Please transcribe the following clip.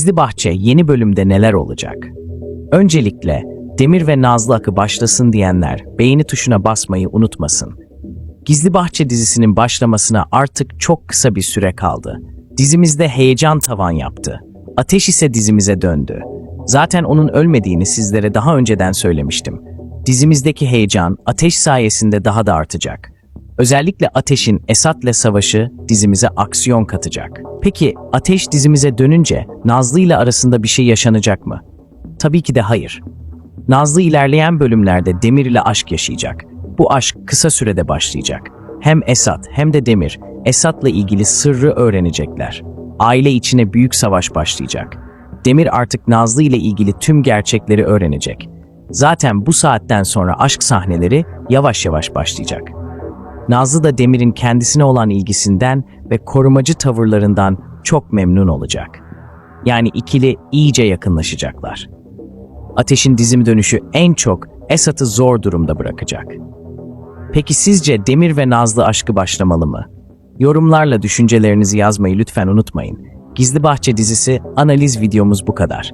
Gizli Bahçe yeni bölümde neler olacak? Öncelikle Demir ve Nazlı Akı başlasın diyenler beğeni tuşuna basmayı unutmasın. Gizli Bahçe dizisinin başlamasına artık çok kısa bir süre kaldı. Dizimizde heyecan tavan yaptı. Ateş ise dizimize döndü. Zaten onun ölmediğini sizlere daha önceden söylemiştim. Dizimizdeki heyecan Ateş sayesinde daha da artacak. Özellikle Ateş'in Esat'le savaşı dizimize aksiyon katacak. Peki Ateş dizimize dönünce Nazlı ile arasında bir şey yaşanacak mı? Tabii ki de hayır. Nazlı ilerleyen bölümlerde Demir ile aşk yaşayacak. Bu aşk kısa sürede başlayacak. Hem Esat hem de Demir Esat'la ilgili sırrı öğrenecekler. Aile içine büyük savaş başlayacak. Demir artık Nazlı ile ilgili tüm gerçekleri öğrenecek. Zaten bu saatten sonra aşk sahneleri yavaş yavaş başlayacak. Nazlı da Demir'in kendisine olan ilgisinden ve korumacı tavırlarından çok memnun olacak. Yani ikili iyice yakınlaşacaklar. Ateş'in dizim dönüşü en çok Esat'ı zor durumda bırakacak. Peki sizce Demir ve Nazlı aşkı başlamalı mı? Yorumlarla düşüncelerinizi yazmayı lütfen unutmayın. Gizli Bahçe dizisi analiz videomuz bu kadar.